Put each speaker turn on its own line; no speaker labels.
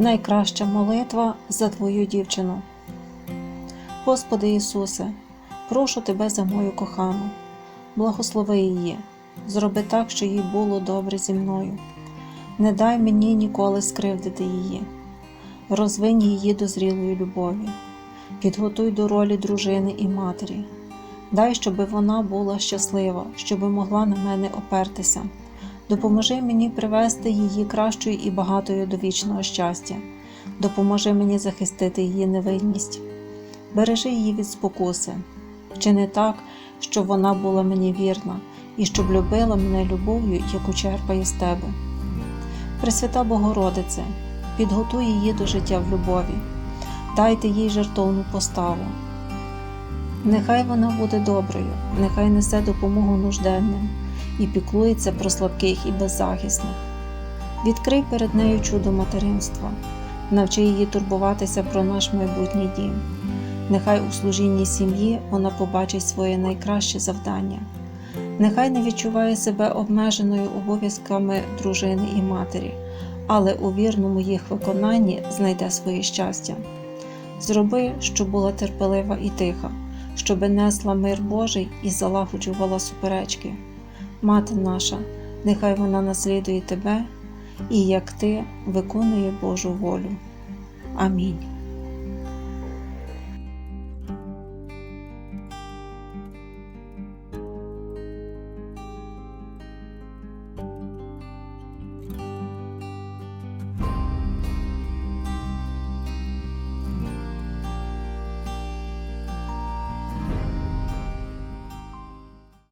найкраща молитва за Твою дівчину. Господи Ісусе, прошу Тебе за мою кохану, благослови її, зроби так, що їй було добре зі мною. Не дай мені ніколи скривдити її, розвинь її до зрілої любові, підготуй до ролі дружини і матері. Дай, щоби вона була щаслива, щоби могла на мене опертися. Допоможи мені привести її кращою і багатою до вічного щастя. Допоможи мені захистити її невинність. Бережи її від спокуси. Вчини так, щоб вона була мені вірна і щоб любила мене любов'ю, яку черпає з тебе. Пресвята Богородице, підготуй її до життя в любові, дайте їй жертовну поставу. Нехай вона буде доброю, нехай несе допомогу нужденним і піклується про слабких і беззахисних. Відкрий перед нею чудо материнства, навчи її турбуватися про наш майбутній дім. Нехай у служінні сім'ї вона побачить своє найкраще завдання. Нехай не відчуває себе обмеженою обов'язками дружини і матері, але у вірному їх виконанні знайде своє щастя. Зроби, щоб була терпелива і тиха, щоби несла мир Божий і залагоджувала суперечки. Мати наша, нехай вона наслідує тебе і, як ти, виконує Божу волю. Амінь.